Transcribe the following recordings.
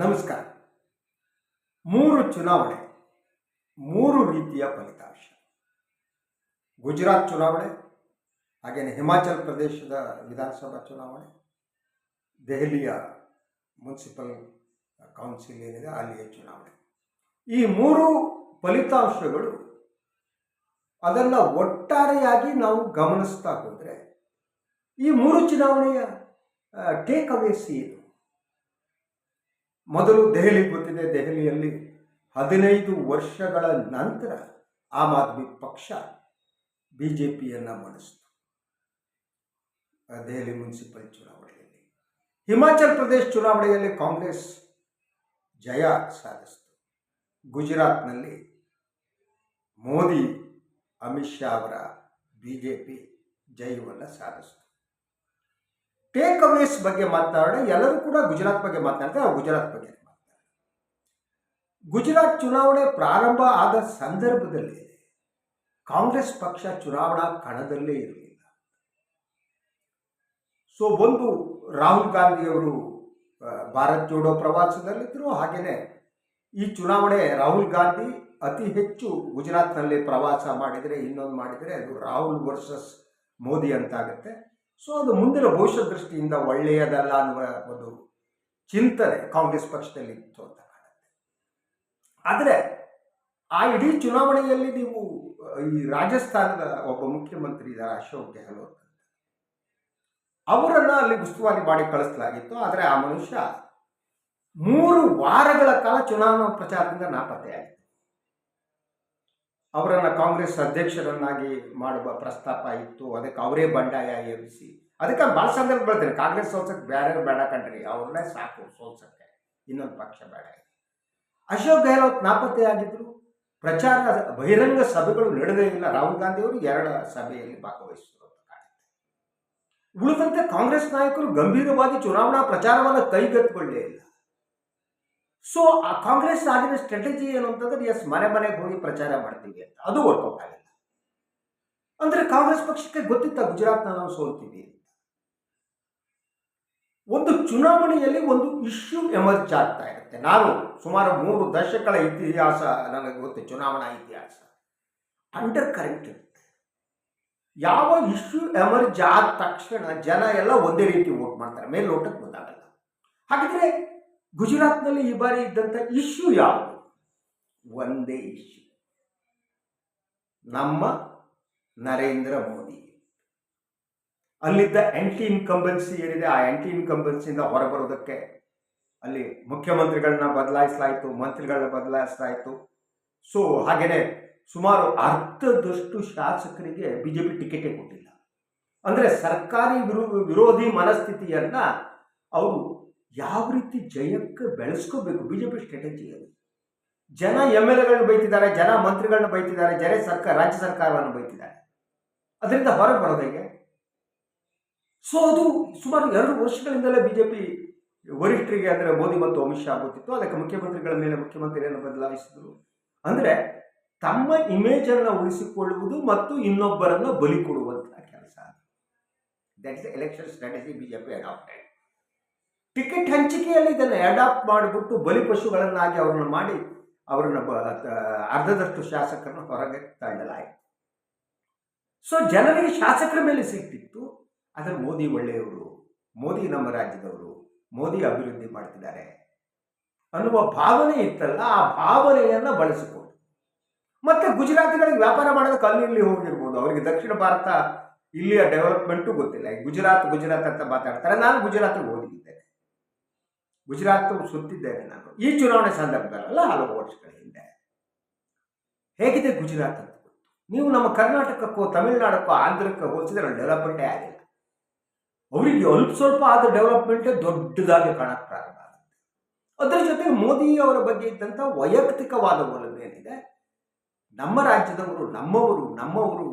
ನಮಸ್ಕಾರ. ಮೂರು ಚುನಾವಣೆ, ಮೂರು ರೀತಿಯ ಫಲಿತಾಂಶ. ಗುಜರಾತ್ ಚುನಾವಣೆ ಹಾಗೆಯೇ ಹಿಮಾಚಲ ಪ್ರದೇಶದ ವಿಧಾನಸಭಾ ಚುನಾವಣೆ, ದೆಹಲಿಯ ಮುನ್ಸಿಪಲ್ ಕೌನ್ಸಿಲ್ ಏನಿದೆ ಅಲ್ಲಿಯ ಚುನಾವಣೆ. ಈ ಮೂರು ಫಲಿತಾಂಶಗಳು ಅದನ್ನು ಒಟ್ಟಾರೆಯಾಗಿ ನಾವು ಗಮನಿಸ್ತಾ ಹೋದರೆ ಈ ಮೂರು ಚುನಾವಣೆಯ ಟೇಕ್ ಅವೇಸ್ ಏನು ಮೊದಲು ದೆಹಲಿ ಗೊತ್ತಿದೆ. ದೆಹಲಿಯಲ್ಲಿ ಹದಿನೈದು ವರ್ಷಗಳ ನಂತರ ಆಮ್ ಆದ್ಮಿ ಪಕ್ಷ ಬಿ ಜೆ ಪಿಯನ್ನು ಮಾಡಿಸಿತು. ದೆಹಲಿ ಮುನ್ಸಿಪಲ್ ಚುನಾವಣೆಯಲ್ಲಿ. ಹಿಮಾಚಲ ಪ್ರದೇಶ ಚುನಾವಣೆಯಲ್ಲಿ ಕಾಂಗ್ರೆಸ್ ಜಯ ಸಾಧಿಸಿತು. ಗುಜರಾತ್ನಲ್ಲಿ ಮೋದಿ, ಅಮಿತ್ ಶಾ ಅವರ ಬಿ ಜೆ ಪಿ ಜಯವನ್ನು ಸಾಧಿಸಿತು. ಟೇಕ್ ಅವೇಸ್ ಬಗ್ಗೆ ಮಾತನಾಡೋಣ. ಎಲ್ಲರೂ ಕೂಡ ಗುಜರಾತ್ ಬಗ್ಗೆ ಮಾತನಾಡ್ತಾರೆ. ನಾವು ಗುಜರಾತ್ ಬಗ್ಗೆ ಗುಜರಾತ್ ಚುನಾವಣೆ ಪ್ರಾರಂಭ ಆದ ಸಂದರ್ಭದಲ್ಲಿ ಕಾಂಗ್ರೆಸ್ ಪಕ್ಷ ಚುನಾವಣಾ ಕಣದಲ್ಲೇ ಇರಲಿಲ್ಲ. ಸೊ, ಒಂದು ರಾಹುಲ್ ಗಾಂಧಿಯವರು ಭಾರತ್ ಜೋಡೋ ಪ್ರವಾಸದಲ್ಲಿದ್ದರು ಹಾಗೆಯೇ ಈ ಚುನಾವಣೆ ರಾಹುಲ್ ಗಾಂಧಿ ಅತಿ ಹೆಚ್ಚು ಗುಜರಾತ್ನಲ್ಲಿ ಪ್ರವಾಸ ಮಾಡಿದರೆ, ಇನ್ನೊಂದು ಮಾಡಿದರೆ ಅದು ರಾಹುಲ್ ವರ್ಸಸ್ ಮೋದಿ ಅಂತಾಗುತ್ತೆ. ಸೊ ಅದು ಮುಂದಿನ ಭವಿಷ್ಯ ದೃಷ್ಟಿಯಿಂದ ಒಳ್ಳೆಯದಲ್ಲ ಅನ್ನುವ ಒಂದು ಚಿಂತನೆ ಕಾಂಗ್ರೆಸ್ ಪಕ್ಷದಲ್ಲಿ ಇತ್ತು ಅಂತ ಕಾಣುತ್ತೆ. ಆದರೆ ಆ ಇಡೀ ಚುನಾವಣೆಯಲ್ಲಿ ನೀವು, ಈ ರಾಜಸ್ಥಾನದ ಒಬ್ಬ ಮುಖ್ಯಮಂತ್ರಿ ಇದ್ದಾರೆ, ಅಶೋಕ್ ಗೆಹ್ಲೋಟ್ ಅಂತ. ಅವರನ್ನು ಅಲ್ಲಿ ಉಸ್ತುವಾರಿ ಮಾಡಿ ಕಳಿಸಲಾಗಿತ್ತು, ಆದರೆ ಆ ಮನುಷ್ಯ ಮೂರು ವಾರಗಳ ಕಾಲ ಚುನಾವಣಾ ಪ್ರಚಾರದಿಂದ ನಾಪತ್ತೆಯಾಗಿತ್ತು. ಅವರನ್ನು ಕಾಂಗ್ರೆಸ್ ಅಧ್ಯಕ್ಷರನ್ನಾಗಿ ಮಾಡುವ ಪ್ರಸ್ತಾಪ ಇತ್ತು. ಅದಕ್ಕೆ ಅವರೇ ಬಂಡಾಯ ಎಬ್ಬಿಸಿ ಅದಕ್ಕೆ ಭಾಳ ಸಂದರ್ಭ ಬರ್ತೀನಿ ಕಾಂಗ್ರೆಸ್ ಸೋಲ್ಸಕ್ಕೆ ಬೇರೆ ಬೇಡ ಕಣ್ರಿ ಅವ್ರನ್ನೇ ಸಾಕು ಸೋಲ್ಸಕ್ಕೆ. ಇನ್ನೊಂದು ಪಕ್ಷ ಬೇಡ ಅಶೋಕ್ ಗೆಹ್ಲೋತ್ ನಾಪತ್ತೆಯಾಗಿದ್ದರು ಪ್ರಚಾರ, ಬಹಿರಂಗ ಸಭೆಗಳು ನಡೆದೇ ಇಲ್ಲ. ರಾಹುಲ್ ಗಾಂಧಿ ಅವರು ಎರಡು ಸಭೆಯಲ್ಲಿ ಭಾಗವಹಿಸಿದ್ರು ಉಳಿದಂತೆ ಕಾಂಗ್ರೆಸ್ ನಾಯಕರು ಗಂಭೀರವಾಗಿ ಚುನಾವಣಾ ಪ್ರಚಾರವನ್ನು ಕೈಗೆತ್ತಿಕೊಳ್ಳೇ ಇಲ್ಲ. ಸೊ ಆ ಕಾಂಗ್ರೆಸ್ ಆಗಿನ ಸ್ಟ್ರಾಟಜಿ ಏನು ಅಂತಂದ್ರೆ ಎಸ್ ಮನೆ ಮನೆಗೆ ಹೋಗಿ ಪ್ರಚಾರ ಮಾಡ್ತೀವಿ ಅಂತ. ಅದು ವರ್ಕೌಟ್ ಆಗಿಲ್ಲ ಅಂದ್ರೆ ಕಾಂಗ್ರೆಸ್ ಪಕ್ಷಕ್ಕೆ ಗೊತ್ತಿತ್ತ ಗುಜರಾತ್ನ ನಾವು ಸೋಲ್ತೀವಿ ಒಂದು ಚುನಾವಣೆಯಲ್ಲಿ ಒಂದು ಇಶ್ಯೂ ಎಮರ್ಜ್ ಆಗ್ತಾ ಇರುತ್ತೆ. ನಾನು ಸುಮಾರು ಮೂರು ದಶಕಗಳ ಇತಿಹಾಸ ನನಗೆ ಗೊತ್ತು, ಚುನಾವಣಾ ಇತಿಹಾಸ. ಅಂಡರ್ ಕರೆಂಟ್ ಇರುತ್ತೆ. ಯಾವ ಇಶ್ಯೂ ಎಮರ್ಜ್ ಆದ ತಕ್ಷಣ ಜನ ಎಲ್ಲ ಒಂದೇ ರೀತಿ ವೋಟ್ ಮಾಡ್ತಾರೆ. ಮೇಲ್ನೋಟಕ್ಕೆ ಬಂದಾಗಲ್ಲ ಹಾಗಿದ್ರೆ ಗುಜರಾತ್ನಲ್ಲಿ ಈ ಬಾರಿ ಇದ್ದಂಥ ಇಶ್ಯೂ ಯಾವುದು? ಒಂದೇ ಇಶ್ಯೂ ನಮ್ಮ ನರೇಂದ್ರ ಮೋದಿ. ಅಲ್ಲಿದ್ದ ಆಂಟಿ ಇನ್ಕಂಬೆನ್ಸಿ ಏನಿದೆ, ಆ ಆಂಟಿ ಇನ್ಕಂಬೆನ್ಸಿಯಿಂದ ಹೊರಬರೋದಕ್ಕೆ ಅಲ್ಲಿ ಮುಖ್ಯಮಂತ್ರಿಗಳನ್ನ ಬದಲಾಯಿಸಲಾಯಿತು, ಮಂತ್ರಿಗಳನ್ನ ಬದಲಾಯಿಸಲಾಯಿತು. ಸೊ ಹಾಗೆಯೇ ಸುಮಾರು ಅರ್ಧದಷ್ಟು ಶಾಸಕರಿಗೆ ಬಿ ಜೆ ಪಿ ಟಿಕೆಟೇ ಕೊಟ್ಟಿಲ್ಲ. ಅಂದರೆ ಸರ್ಕಾರಿ ವಿರೋ, ವಿರೋಧಿ ಮನಸ್ಥಿತಿಯನ್ನು ಅವರು ಯಾವ ರೀತಿ ಜಯಕ್ಕೆ ಬೆಳೆಸ್ಕೋಬೇಕು? ಬಿ ಜೆ ಪಿ ಸ್ಟ್ರಾಟಜಿಯಲ್ಲಿ ಜನ ಎಂ ಎಲ್ ಎಗಳನ್ನ ಬೈತಿದ್ದಾರೆ, ಜನ ಮಂತ್ರಿಗಳನ್ನ ಬೈತಿದ್ದಾರೆ, ಜನ ಸರ್ಕಾರ ರಾಜ್ಯ ಸರ್ಕಾರವನ್ನು ಬೈತಿದ್ದಾರೆ. ಅದರಿಂದ ಹೊರಗೆ ಬರೋದು ಹೇಗೆ? ಸೊ ಅದು ಸುಮಾರು ಎರಡು ವರ್ಷಗಳಿಂದಲೇ ಬಿ ಜೆ ಪಿ ವರಿಷ್ಠರಿಗೆ ಅಂದರೆ ಮೋದಿ ಮತ್ತು ಅಮಿತ್ ಶಾ ಗೊತ್ತಿತ್ತು ಅದಕ್ಕೆ ಮುಖ್ಯಮಂತ್ರಿಗಳ ಮೇಲೆ ಮುಖ್ಯಮಂತ್ರಿಯನ್ನು ಬದಲಾಯಿಸಿದರು. ಅಂದರೆ ತಮ್ಮ ಇಮೇಜನ್ನು ಉಳಿಸಿಕೊಳ್ಳುವುದು ಮತ್ತು ಇನ್ನೊಬ್ಬರನ್ನು ಬಲಿ ಕೊಡುವಂತಹ ಕೆಲಸ that is election strategy B J P adapted ticket ಹಂಚಿಕೆಯಲ್ಲಿ ಇದನ್ನು ಅಡಾಪ್ಟ್ ಮಾಡಿಬಿಟ್ಟು ಬಲಿಪಶುಗಳನ್ನಾಗಿ ಅವರನ್ನು ಮಾಡಿ ಅವರನ್ನು ಅರ್ಧದಷ್ಟು ಶಾಸಕರನ್ನು ಹೊರಗೆ ತಳ್ಳಲಾಯಿತು. ಸೊ ಜನರಿಗೆ ಶಾಸಕರ ಮೇಲೆ ಸಿಕ್ತಿತ್ತು ಆದರೆ ಮೋದಿ ಒಳ್ಳೆಯವರು, ಮೋದಿ ನಮ್ಮ ರಾಜ್ಯದವರು, ಮೋದಿ ಅಭಿವೃದ್ಧಿ ಮಾಡ್ತಿದ್ದಾರೆ ಅನ್ನುವ ಭಾವನೆ ಇತ್ತಲ್ಲ, ಆ ಭಾವನೆಯನ್ನು ಬಳಸಿಕೊಂಡು. ಮತ್ತೆ ಗುಜರಾತಿಗಳಿಗೆ ವ್ಯಾಪಾರ ಮಾಡೋದಕ್ಕೆ ಅಲ್ಲಿ ಇಲ್ಲಿ ಹೋಗಿರ್ಬೋದು. ಅವರಿಗೆ ದಕ್ಷಿಣ ಭಾರತ ಇಲ್ಲಿಯ ಡೆವಲಪ್ಮೆಂಟು ಗೊತ್ತಿಲ್ಲ. ಗುಜರಾತ್ ಗುಜರಾತ್ ಅಂತ ಮಾತಾಡ್ತಾರೆ. ನಾನು ಗುಜರಾತಿಗೆ ಓದಿದ್ದೇನೆ ಗುಜರಾತ್ ಸುತ್ತಿದ್ದೇನೆ ನಾನು. ಈ ಚುನಾವಣೆ ಸಂದರ್ಭದಲ್ಲ ಹಲವು ವರ್ಷಗಳ ಹಿಂದೆ ಹೇಗಿದೆ ಗುಜರಾತ್ ಅಂತ ನೀವು ನಮ್ಮ ಕರ್ನಾಟಕಕ್ಕೋ, ತಮಿಳುನಾಡಕ್ಕೋ, ಆಂಧ್ರಕ್ಕೋ ಹೋಲಿಸಿದ್ರೆ ಡೆವಲಪ್ಮೆಂಟೇ ಆಗಿಲ್ಲ. ಅವರಿಗೆ ಅಲ್ಪ ಸ್ವಲ್ಪ ಆದ ಡೆವಲಪ್ಮೆಂಟ್ ದೊಡ್ಡದಾಗಿ ಕಾಣಕ್ಕೆ ಪ್ರಾರಂಭ ಆಗುತ್ತೆ. ಅದರ ಜೊತೆಗೆ ಮೋದಿ ಅವರ ಬಗ್ಗೆ ಇದ್ದಂಥ ವೈಯಕ್ತಿಕವಾದ ಒಲವು ಏನಿದೆ? ನಮ್ಮ ರಾಜ್ಯದವರು ನಮ್ಮವರು ನಮ್ಮವರು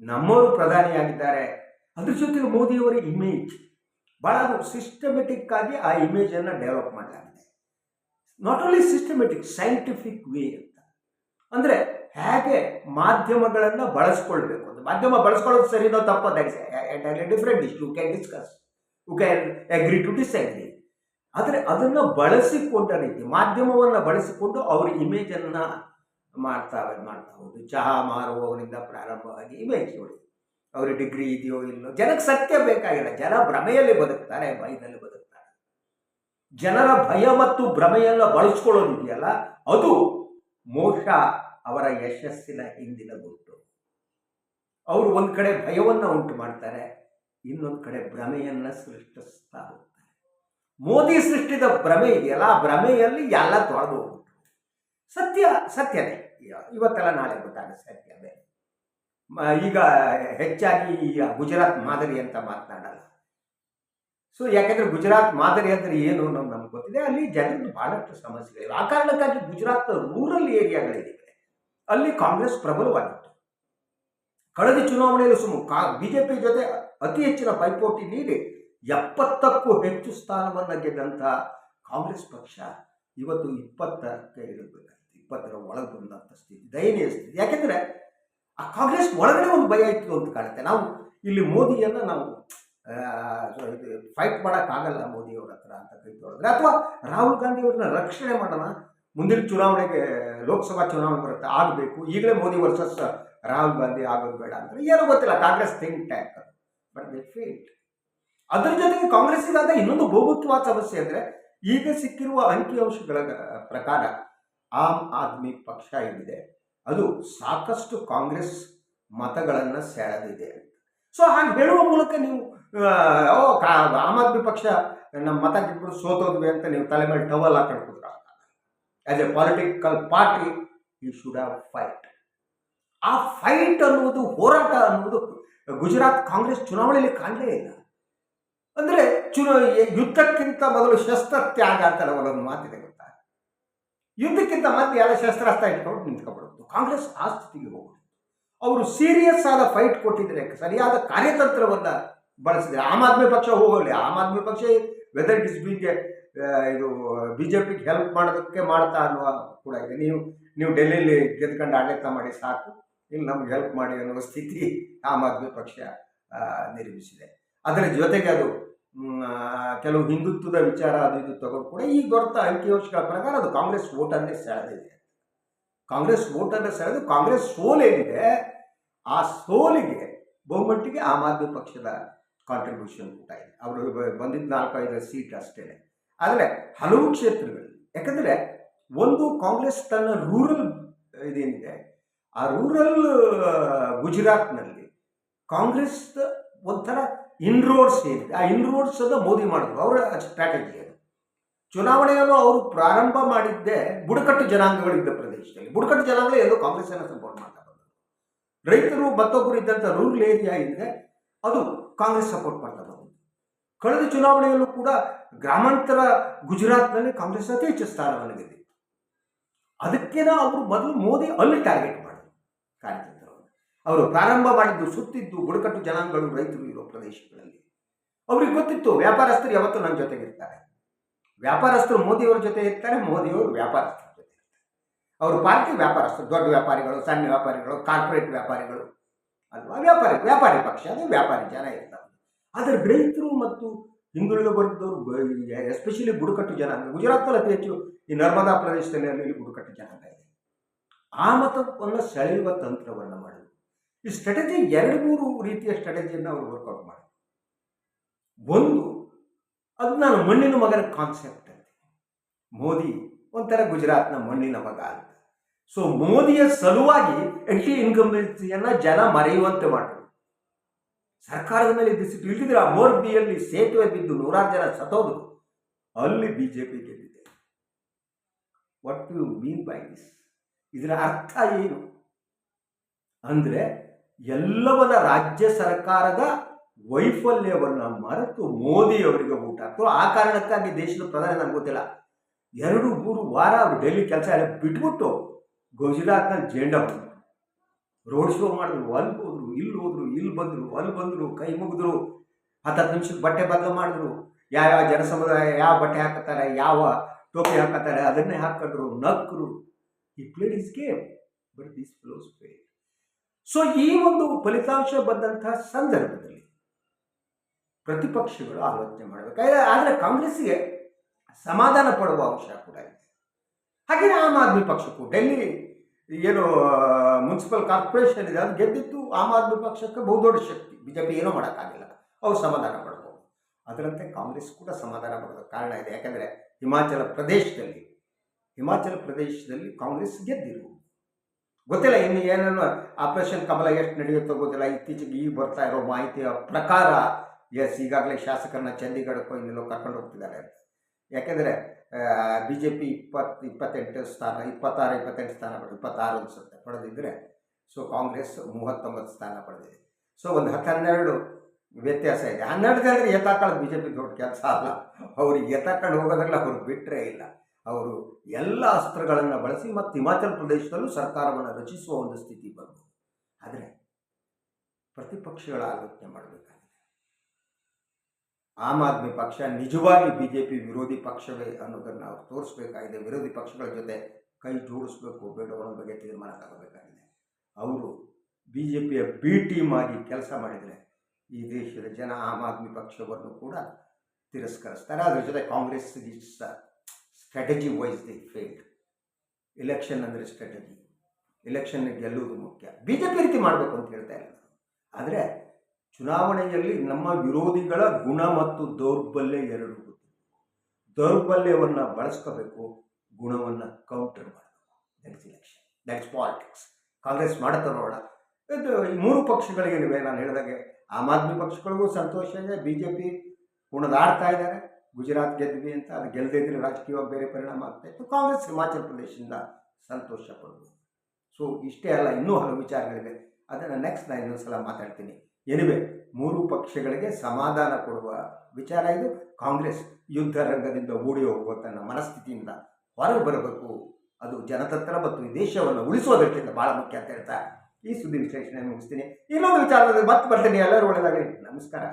ನಮ್ಮವರು ಪ್ರಧಾನಿಯಾಗಿದ್ದಾರೆ. ಅದ್ರ ಜೊತೆಗೆ ಮೋದಿಯವರ ಇಮೇಜ್ ಭಾಳ ಸಿಸ್ಟಮೆಟಿಕ್ ಆಗಿ ಆ ಇಮೇಜನ್ನು ಡೆವಲಪ್ ಮಾಡಲಾಗಿದೆ. Not only systematic scientific way ಅಂತ. ಅಂದರೆ ಹೇಗೆ ಮಾಧ್ಯಮಗಳನ್ನು ಬಳಸ್ಕೊಳ್ಬೇಕು ಅಂತ. ಮಾಧ್ಯಮ ಬಳಸ್ಕೊಳ್ಳೋದು ಸರಿನೋ ತಪ್ಪೋ that is different issue you can discuss you can agree to disagree ಆದರೆ ಅದನ್ನು ಬಳಸಿಕೊಂಡ ರೀತಿ, ಮಾಧ್ಯಮವನ್ನು ಬಳಸಿಕೊಂಡು ಅವ್ರ ಇಮೇಜನ್ನು ಮಾಡ್ತಾ ಮಾಡ್ತಾ ಹೋಗುದು ಚಹಾ ಮಾರುವವರಿಂದ ಪ್ರಾರಂಭವಾಗಿ ಇಮೇಜ್ ನೋಡಿ. ಅವ್ರ ಡಿಗ್ರಿ ಇದೆಯೋ ಇಲ್ಲೋ ಜನಕ್ಕೆ ಸತ್ಯ ಬೇಕಾಗಿಲ್ಲ. ಜನ ಭ್ರಮೆಯಲ್ಲಿ ಬದುಕ್ತಾರೆ, ಭಯದಲ್ಲಿ ಬದುಕ್ತಾರೆ. ಜನರ ಭಯ ಮತ್ತು ಭ್ರಮೆಯನ್ನು ಬಳಸ್ಕೊಳ್ಳೋದಿದೆಯಲ್ಲ ಅದು ಮೋಕ್ಷ ಅವರ ಯಶಸ್ಸಿನ ಹಿಂದಿನ ಗುಟ್ಟು ಅವರು ಒಂದು ಕಡೆ ಭಯವನ್ನು ಉಂಟು ಮಾಡ್ತಾರೆ, ಇನ್ನೊಂದು ಕಡೆ ಭ್ರಮೆಯನ್ನು ಸೃಷ್ಟಿಸ್ತಾ ಹೋಗ್ತಾರೆ. ಮೋದಿ ಸೃಷ್ಟಿದ ಭ್ರಮೆ ಇದೆಯಲ್ಲ, ಆ ಭ್ರಮೆಯಲ್ಲಿ ಎಲ್ಲ ತೊಳೆದು ಹೋಗ್ಬಿಟ್ರು. ಸತ್ಯ, ಸತ್ಯನೇ. ಇವತ್ತೆಲ್ಲ ನಾಳೆ ಗೊತ್ತಾಗುತ್ತೆ, ಸತ್ಯವೇ. ಈಗ ಹೆಚ್ಚಾಗಿ ಗುಜರಾತ್ ಮಾದರಿ ಅಂತ ಮಾತನಾಡಲ್ಲ. ಸೊ ಯಾಕೆಂದ್ರೆ ಗುಜರಾತ್ ಮಾದರಿ ಅಂದ್ರೆ ಏನು ಅನ್ನೋದು ನಮ್ಗೆ ಗೊತ್ತಿದೆ. ಅಲ್ಲಿ ಜನರದ್ದು ಬಹಳಷ್ಟು ಸಮಸ್ಯೆಗಳಿವೆ. ಆ ಕಾರಣಕ್ಕಾಗಿ ಗುಜರಾತ್ ರೂರಲ್ ಏರಿಯಾಗಳಿದೆ ಅಲ್ಲಿ ಕಾಂಗ್ರೆಸ್ ಪ್ರಬಲವಾಗಿತ್ತು. ಕಳೆದ ಚುನಾವಣೆಯಲ್ಲಿ ಸುಮ್ಮ ಕಾ, ಬಿಜೆಪಿ ಜೊತೆ ಅತಿ ಹೆಚ್ಚಿನ ಪೈಪೋಟಿ ನೀಡಿ ಎಪ್ಪತ್ತಕ್ಕೂ ಹೆಚ್ಚು ಸ್ಥಾನವನ್ನು ಗೆದ್ದಂಥ ಕಾಂಗ್ರೆಸ್ ಪಕ್ಷ ಇವತ್ತು ಇಪ್ಪತ್ತಕ್ಕೆ ಇರಬೇಕಾಗಿತ್ತು ಇಪ್ಪತ್ತರ ಒಳಗೆ ಬಂದಂಥ ಸ್ಥಿತಿ, ದಯನೀಯ ಸ್ಥಿತಿ. ಯಾಕೆಂದರೆ ಆ ಕಾಂಗ್ರೆಸ್ ಒಳಗಡೆ ಒಂದು ಭಯ ಇತ್ತು ಅಂತ ಕಾಣುತ್ತೆ. ನಾವು ಇಲ್ಲಿ ಮೋದಿಯನ್ನು ನಾವು ಫೈಟ್ ಮಾಡೋಕ್ಕಾಗಲ್ಲ ಮೋದಿಯವ್ರ ಹತ್ರ ಅಂತ ಕೈ ತೊಳೆದ್ರೆ. ಅಥವಾ ರಾಹುಲ್ ಗಾಂಧಿ ಅವ್ರನ್ನ ರಕ್ಷಣೆ ಮಾಡೋಣ, ಮುಂದಿನ ಚುನಾವಣೆಗೆ ಲೋಕಸಭಾ ಚುನಾವಣೆ ಬರುತ್ತೆ, ಆಗಬೇಕು, ಈಗಲೇ ಮೋದಿ ವರ್ಸಸ್ ರಾಹುಲ್ ಗಾಂಧಿ ಆಗೋದು ಬೇಡ ಅಂದರೆ ಏನೋ ಗೊತ್ತಿಲ್ಲ. Congress think tank but they fate ಅದರ ಜೊತೆಗೆ ಕಾಂಗ್ರೆಸ್ಸಿಗಾದ ಇನ್ನೊಂದು ಬಹುತ್ವ ಸಮಸ್ಯೆ ಅಂದರೆ ಈಗ ಸಿಕ್ಕಿರುವ ಅಂಕಿಅಂಶಗಳ ಪ್ರಕಾರ ಆಮ್ ಆದ್ಮಿ ಪಕ್ಷ ಏನಿದೆ? ಅದು ಸಾಕಷ್ಟು ಕಾಂಗ್ರೆಸ್ ಮತಗಳನ್ನು ಸೆಳೆದಿದೆ ಸೊ ಹಾಗೆ ಹೇಳುವ ಮೂಲಕ ನೀವು ಓ, ಕಾ, ಆಮ್ ಆದ್ಮಿ ಪಕ್ಷ ನಮ್ಮ ಮತ ಗೆದ್ಬಿಟ್ಟು ಸೋತೋದ್ವಿ ಅಂತ ನೀವು ತಲೆ ಮೇಲೆ ಟವಲ್ ಹಾಕೊಂಡು ಕೂತ್ರ as a political party you should have fight ಆ ಫೈಟ್ ಅನ್ನುವುದು ಹೋರಾಟ ಅನ್ನುವುದು ಗುಜರಾತ್ ಕಾಂಗ್ರೆಸ್ ಚುನಾವಣೆಯಲ್ಲಿ ಕಾಣಲೇ ಇಲ್ಲ. ಅಂದರೆ ಚುನಾ, ಯುದ್ಧಕ್ಕಿಂತ ಮೊದಲು ಶಸ್ತ್ರ ತ್ಯಾಗ ಅಂತ ಒಂದೊಂದು ಮಾತಿದೆ ಗೊತ್ತಾ? ಯುದ್ಧಕ್ಕಿಂತ ಮತ್ತೆ ಎಲ್ಲ ಶಸ್ತ್ರಾಸ್ತ್ರ ಇಟ್ಕೊಂಡು ನಿಂತ್ಕೊಬಿಡುತ್ತೆ. ಕಾಂಗ್ರೆಸ್ ಆ ಸ್ಥಿತಿಗೆ ಹೋಗ್ಬಿಡುತ್ತೆ. ಅವರು ಸೀರಿಯಸ್ ಆದ ಫೈಟ್ ಕೊಟ್ಟಿದ್ರೆ, ಸರಿಯಾದ ಕಾರ್ಯತಂತ್ರವನ್ನು ಬಳಸಿದ್ರೆ, ಆಮ್ ಆದ್ಮಿ ಪಕ್ಷ ಹೋಗಲಿ, ಆಮ್ ಆದ್ಮಿ ಪಕ್ಷ ವೆದರ್ ಇಟ್ ಇಸ್ ಬಿಗೆ ಇದು ಬಿ ಜೆ ಪಿಗೆ ಹೆಲ್ಪ್ ಮಾಡೋದಕ್ಕೆ ಮಾಡ್ತಾ ಅನ್ನುವ ಕೂಡ ಇದೆ. ನೀವು ನೀವು ಡೆಲ್ಲಿಲಿ ಗೆದ್ಕೊಂಡು ಆಡಳಿತ ಮಾಡಿ ಸಾಕು. ಇಲ್ಲಿ ನಮ್ಗೆ ಹೆಲ್ಪ್ ಮಾಡಿ ಅನ್ನುವ ಸ್ಥಿತಿ ಆಮ್ ಆದ್ಮಿ ಪಕ್ಷ ನಿರ್ಮಿಸಿದೆ. ಅದರ ಜೊತೆಗೆ ಅದು ಕೆಲವು ಹಿಂದುತ್ವದ ವಿಚಾರ ಅದು ಇದು ತಗೊಂಡು ಕೂಡ ಈಗ ದೊರೆತ ಅಂಕಿಅಂಶಗಳ ಪ್ರಕಾರ ಅದು ಕಾಂಗ್ರೆಸ್ ಓಟನ್ನೇ ಸೆಳೆದಿದೆ ಕಾಂಗ್ರೆಸ್ ವೋಟನ್ನು ಸೆಳೆದು ಕಾಂಗ್ರೆಸ್ ಸೋಲೇನಿದೆ ಆ ಸೋಲಿಗೆ ಬಹುಮಟ್ಟಿಗೆ ಆಮ್ ಆದ್ಮಿ ಪಕ್ಷದ ಕಾಂಟ್ರಿಬ್ಯೂಷನ್ ಕೂಡ ಇದೆ. ಅವರು ಬಂದಿದ್ದ ನಾಲ್ಕೈದು ಸೀಟ್ ಅಷ್ಟೇ ಆದರೆ ಹಲವು ಕ್ಷೇತ್ರಗಳಲ್ಲಿ, ಯಾಕಂದರೆ ಒಂದು ಕಾಂಗ್ರೆಸ್ ತನ್ನ ರೂರಲ್ ಇದೇನಿದೆ, ಆ ರೂರಲ್ ಗುಜರಾತ್ನಲ್ಲಿ ಕಾಂಗ್ರೆಸ್ ಒಂಥರ ಇನ್ರೋಡ್ಸ್ ಏನಿದೆ? ಆ ಇನ್ರೋಡ್ಸ್ ಅನ್ನು ಮೋದಿ ಮಾಡಿದ್ರು. ಅವರ ಸ್ಟ್ರಾಟಜಿ ಅದು. ಚುನಾವಣೆಯನ್ನು ಅವರು ಪ್ರಾರಂಭ ಮಾಡಿದ್ದೇ ಬುಡಕಟ್ಟು ಜನಾಂಗಗಳಿದ್ದ ಪ್ರದೇಶದಲ್ಲಿ. ಬುಡಕಟ್ಟು ಜನಾಂಗ ಎಲ್ಲೋ ಕಾಂಗ್ರೆಸ್ಸನ್ನು ಸಪೋರ್ಟ್ ಮಾಡ್ತಾ ಬಂದರು. ರೈತರು ಮತ್ತೊಬ್ಬರು ಇದ್ದಂಥ ರೂರಲ್ ಏರಿಯಾ ಇದ್ದರೆ ಅದು ಕಾಂಗ್ರೆಸ್ ಸಪೋರ್ಟ್ ಮಾಡ್ತಾ ಬಂದರು. ಕಳೆದ ಚುನಾವಣೆಯಲ್ಲೂ ಕೂಡ ಗ್ರಾಮಾಂತರ ಗುಜರಾತ್ನಲ್ಲಿ ಕಾಂಗ್ರೆಸ್ ಅತಿ ಹೆಚ್ಚು ಸ್ಥಾನವನ್ನು ಗೆದ್ದಿತ್ತು ಅದಕ್ಕೇನ ಅವರು ಮೊದಲು ಮೋದಿ ಅಲ್ಲಿ ಟಾರ್ಗೆಟ್ ಮಾಡಿದ್ರು. ಕಾರ್ಯತಂತ್ರವನ್ನು ಅವರು ಪ್ರಾರಂಭ ಮಾಡಿದ್ದು, ಸುತ್ತಿದ್ದು ಬುಡಕಟ್ಟು ಜನಾಂಗಗಳು, ರೈತರು ಇರೋ ಪ್ರದೇಶಗಳಲ್ಲಿ. ಅವ್ರಿಗೆ ಗೊತ್ತಿತ್ತು, ವ್ಯಾಪಾರಸ್ಥರು ಯಾವತ್ತೂ ನನ್ನ ಜೊತೆಗೆ ಇರ್ತಾರೆ. ವ್ಯಾಪಾರಸ್ಥರು ಮೋದಿಯವರ ಜೊತೆ ಇರ್ತಾರೆ, ಮೋದಿಯವರು ವ್ಯಾಪಾರಸ್ಥರ ಜೊತೆ ಇರ್ತಾರೆ. ಅವರು ಪಾರ್ಟಿ ವ್ಯಾಪಾರಸ್ಥರು, ದೊಡ್ಡ ವ್ಯಾಪಾರಿಗಳು, ಸಣ್ಣ ವ್ಯಾಪಾರಿಗಳು, ಕಾರ್ಪೊರೇಟ್ ವ್ಯಾಪಾರಿಗಳು, ಅಲ್ವಾ? ವ್ಯಾಪಾರಿ ವ್ಯಾಪಾರಿ ಪಕ್ಷ, ಅದು ವ್ಯಾಪಾರಿ ಜನ ಇರ್ತಾರೆ ಆದರೆ ರೈತರು ಮತ್ತು ಹಿಂದುಳಿದ ವರ್ಗದವರು ಎಸ್ಪೆಷಲಿ ಬುಡಕಟ್ಟು ಜನಾಂಗ, ಗುಜರಾತ್ನಲ್ಲಿ ಅತಿ ಹೆಚ್ಚು ಈ ನರ್ಮದಾ ಪ್ರದೇಶದಲ್ಲಿ ಬುಡಕಟ್ಟು ಜನಾಂಗ ಇದೆ. ಆ ಮತವನ್ನು ಸೆಳೆಯುವ ತಂತ್ರವನ್ನು ಮಾಡಿದ್ರು ಈ ಸ್ಟ್ರಾಟಜಿ ಎರಡು ಮೂರು ರೀತಿಯ ಸ್ಟ್ರಾಟಜಿಯನ್ನು ಅವರು ವರ್ಕೌಟ್ ಮಾಡಿದ್ರು. ಒಂದು, ಅದು ನಾನು ಮಣ್ಣಿನ ಮಗನ ಕಾನ್ಸೆಪ್ಟ್ ಅಂತ ಮೋದಿ ಒಂಥರ ಗುಜರಾತ್ನ ಮಣ್ಣಿನ ಮಗ ಅಂತ. ಸೊ ಮೋದಿಯ ಸಲುವಾಗಿ ಎಂಟಿ ಇನ್ಕಂಬೆನ್ಸಿಯನ್ನು ಜನ ಮರೆಯುವಂತೆ ಮಾಡಿದ್ರು. ಸರ್ಕಾರದ ಮೇಲೆ ದಿಸಿಟ್ಟು ಇಳಿದಿದ್ರೆ ಆ ಮೋರ್ಬಿಯಲ್ಲಿ ಸೇತುವೆ ಬಿದ್ದು ನೂರಾರು ಜನ ಸತೋದು ಅಲ್ಲಿ ಬಿ ಜೆ ಪಿ ಗೆದ್ದಿದೆ. What you mean by this ಇದರ ಅರ್ಥ ಏನು? ಅಂದರೆ ಎಲ್ಲವನ್ನ ರಾಜ್ಯ ಸರ್ಕಾರದ ವೈಫಲ್ಯವನ್ನು ಮರೆತು ಮೋದಿ ಅವರಿಗೆ ಊಟ ಹಾಕ್ತು ಆ ಕಾರಣಕ್ಕಾಗಿ ದೇಶದ ಪ್ರಧಾನಿ ನನಗೆ ಗೊತ್ತಿಲ್ಲ. ಎರಡು ಮೂರು ವಾರ ಅವರು ಡೆಲ್ಲಿ ಕೆಲಸ ಎಲ್ಲ ಬಿಟ್ಬಿಟ್ಟು ಗುಜರಾತ್ನಲ್ಲಿ ಜೇಂಡ ರೋಡ್ ಶೋ ಮಾಡಿದ್ರು, ಅಲ್ಲಿ ಹೋದ್ರು, ಇಲ್ಲಿ ಹೋದ್ರು, ಇಲ್ಲಿ ಬಂದರು, ಅಲ್ಲಿ ಬಂದರು, ಕೈ ಮುಗಿದ್ರು. ಹತ್ತತ್ತು ನಿಮಿಷಕ್ಕೆ ಬಟ್ಟೆ ಬದಲು ಮಾಡಿದ್ರು. ಯಾವ್ಯಾವ ಜನಸಮುದಾಯ, ಯಾವ ಬಟ್ಟೆ ಹಾಕತ್ತಾರೆ, ಯಾವ ಟೋಪಿ ಹಾಕತ್ತಾರೆ, ಅದನ್ನೇ ಹಾಕೊಂಡ್ರು ನಕ್ಕರು ಈ played is game but this flows so ಈ ಒಂದು ಫಲಿತಾಂಶ ಬಂದಂತಹ ಸಂದರ್ಭದಲ್ಲಿ ಪ್ರತಿಪಕ್ಷಗಳು ಆಲೋಚನೆ ಮಾಡಬೇಕಾದ್ರೆ ಆದರೆ ಕಾಂಗ್ರೆಸ್ಗೆ ಸಮಾಧಾನ ಪಡುವ ಅಂಶ ಕೂಡ ಇದೆ. ಹಾಗೆಯೇ ಆಮ್ ಆದ್ಮಿ ಪಕ್ಷಕ್ಕೂ, ಡೆಲ್ಲಿ ಏನು ಮುನ್ಸಿಪಲ್ ಕಾರ್ಪೊರೇಷನ್ ಇದೆ, ಅದು ಗೆದ್ದಿತ್ತು ಆಮ್ ಆದ್ಮಿ ಪಕ್ಷಕ್ಕೆ ಬಹುದೊಡ್ಡ ಶಕ್ತಿ. ಬಿಜೆಪಿ ಏನೂ ಮಾಡೋಕ್ಕಾಗಿಲ್ಲ. ಅವ್ರು ಸಮಾಧಾನ ಪಡ್ಬೋದು. ಅದರಂತೆ ಕಾಂಗ್ರೆಸ್ ಕೂಡ ಸಮಾಧಾನ ಪಡೋದ ಕಾರಣ ಇದೆ. ಯಾಕಂದರೆ ಹಿಮಾಚಲ ಪ್ರದೇಶದಲ್ಲಿ ಹಿಮಾಚಲ ಪ್ರದೇಶದಲ್ಲಿ ಕಾಂಗ್ರೆಸ್ ಗೆದ್ದಿರು ಗೊತ್ತಿಲ್ಲ, ಇನ್ನು ಏನೇನು ಆಪರೇಷನ್ ಕಮಲ ಎಷ್ಟು ನಡೆಯುತ್ತೋ ಗೊತ್ತಿಲ್ಲ. ಇತ್ತೀಚೆಗೆ ಈಗ ಬರ್ತಾ ಇರೋ ಮಾಹಿತಿಯ ಪ್ರಕಾರ ಎಸ್ ಈಗಾಗಲೇ ಶಾಸಕರನ್ನ ಚಂಡೀಗಢಕ್ಕೋ ಇನ್ನೆಲ್ಲೋ ಕರ್ಕೊಂಡು ಹೋಗ್ತಿದ್ದಾರೆ. ಯಾಕೆಂದರೆ ಬಿ ಜೆ ಪಿ ಇಪ್ಪತ್ತು ಇಪ್ಪತ್ತೆಂಟು ಸ್ಥಾನ, ಇಪ್ಪತ್ತಾರು, ಇಪ್ಪತ್ತೆಂಟು ಸ್ಥಾನ ಪಡೆದು ಇಪ್ಪತ್ತಾರು ಅನಿಸುತ್ತೆ ಪಡೆದಿದ್ದರೆ ಸೊ ಕಾಂಗ್ರೆಸ್ ಮೂವತ್ತೊಂಬತ್ತು ಸ್ಥಾನ ಪಡೆದಿದೆ. ಸೊ ಒಂದು ಹತ್ತು ಹನ್ನೆರಡು ವ್ಯತ್ಯಾಸ ಇದೆ. ಹನ್ನೆರಡು ಜನರಿಗೆ ಎತ್ತಾಕೊಳ್ಳೋದು ಬಿ ಜೆ ಪಿ ದೊಡ್ಡ ಕೆಲಸ ಅಲ್ಲ. ಅವ್ರಿಗೆ ಎತ್ತಾಕೊಂಡು ಹೋಗೋದ್ರಲ್ಲಿ ಅವ್ರು ಬಿಟ್ಟರೆ ಇಲ್ಲ. ಅವರು ಎಲ್ಲ ಅಸ್ತ್ರಗಳನ್ನು ಬಳಸಿ ಮತ್ತು ಹಿಮಾಚಲ ಪ್ರದೇಶದಲ್ಲೂ ಸರ್ಕಾರವನ್ನು ರಚಿಸುವ ಒಂದು ಸ್ಥಿತಿ ಬಂತು. ಆದರೆ ಪ್ರತಿಪಕ್ಷಗಳ ಆಲೋಚನೆ ಮಾಡಬೇಕಾಗಿದೆ. ಆಮ್ ಆದ್ಮಿ ಪಕ್ಷ ನಿಜವಾಗಿ ಬಿ ಜೆ ಪಿ ವಿರೋಧಿ ಪಕ್ಷವೇ ಅನ್ನೋದನ್ನು ನಾವು ತೋರಿಸ್ಬೇಕಾಗಿದೆ. ವಿರೋಧಿ ಪಕ್ಷಗಳ ಜೊತೆ ಕೈ ಜೋಡಿಸಬೇಕು, ಬೇಡವೋ ಅನ್ನೋ ಬಗ್ಗೆ ತೀರ್ಮಾನ ತಗೋಬೇಕಾಗಿದೆ ಅವರು ಬಿ ಜೆ ಪಿಯ ಬಿ ಟೀಮ್ ಆಗಿ ಕೆಲಸ ಮಾಡಿದರೆ ಈ ದೇಶದ ಜನ ಆಮ್ ಆದ್ಮಿ ಪಕ್ಷವನ್ನು ಕೂಡ ತಿರಸ್ಕರಿಸ್ತಾರೆ. ಅದರ ಜೊತೆ Congress strategy wise they failed election ಅಂದರೆ ಸ್ಟ್ರಾಟಜಿ ಎಲೆಕ್ಷನ್ ಗೆಲ್ಲುವುದು ಮುಖ್ಯ. ಬಿ ಜೆ ಪಿ ರೀತಿ ಮಾಡಬೇಕು ಅಂತ ಹೇಳ್ತಾ ಇಲ್ಲ ಆದರೆ ಚುನಾವಣೆಯಲ್ಲಿ ನಮ್ಮ ವಿರೋಧಿಗಳ ಗುಣ ಮತ್ತು ದೌರ್ಬಲ್ಯ ಎರಡು ದೌರ್ಬಲ್ಯವನ್ನು ಬಳಸ್ಕೋಬೇಕು, ಗುಣವನ್ನು ಕೌಂಟರ್ ಮಾಡಬೇಕು. That's election that's politics Congress ಮಾಡುತ್ತಾ ನೋಡೋಣ. ಇದು ಈ ಮೂರು ಪಕ್ಷಗಳಿಗೇನಿವೆ ನಾನು ಹೇಳಿದಾಗೆ, ಆಮ್ ಆದ್ಮಿ ಪಕ್ಷಗಳಿಗೂ ಸಂತೋಷ ಇದೆ ಬಿ ಜೆ ಪಿ ಗುಣದಾಡ್ತಾ ಇದ್ದಾರೆ. ಗುಜರಾತ್ ಗೆದ್ವಿ ಅಂತ, ಅದು ಗೆಲ್ಲದೇ ಇದ್ರೆ ರಾಜಕೀಯವಾಗಿ ಬೇರೆ ಪರಿಣಾಮ ಆಗ್ತಾ ಇತ್ತು. ಕಾಂಗ್ರೆಸ್ ಹಿಮಾಚಲ ಪ್ರದೇಶದಿಂದ ಸಂತೋಷ ಪಡೋದು. ಸೊ ಇಷ್ಟೇ ಅಲ್ಲ, ಇನ್ನೂ ಹಲವು ವಿಚಾರಗಳಿವೆ. ಅದನ್ನು ನೆಕ್ಸ್ಟ್ ನಾನು ಇನ್ನೊಂದು ಸಲ ಮಾತಾಡ್ತೀನಿ. ಎನಿವೆ, ಮೂರು ಪಕ್ಷಗಳಿಗೆ ಸಮಾಧಾನ ಕೊಡುವ ವಿಚಾರ ಇದು. ಕಾಂಗ್ರೆಸ್ ಯುದ್ಧ ರಂಗದಿಂದ ಓಡಿ ಹೋಗುವ ತನ್ನ ಮನಸ್ಥಿತಿಯಿಂದ ಹೊರಗೆ ಬರಬೇಕು. ಅದು ಜನತಂತ್ರ ಮತ್ತು ಈ ದೇಶವನ್ನು ಉಳಿಸುವ ದೃಷ್ಟಿಯಿಂದ ಭಾಳ ಮುಖ್ಯ ಅಂತ ಹೇಳ್ತಾ ಈ ಸುದ್ದಿ ವಿಶ್ಲೇಷಣೆ ಮುಗಿಸ್ತೀನಿ. ಇನ್ನೊಂದು ವಿಚಾರದಲ್ಲಿ ಮತ್ತೆ ಬರ್ತೀನಿ. ಎಲ್ಲರೂ ಒಳ್ಳೆಯದಾಗಲಿ ನಮಸ್ಕಾರ.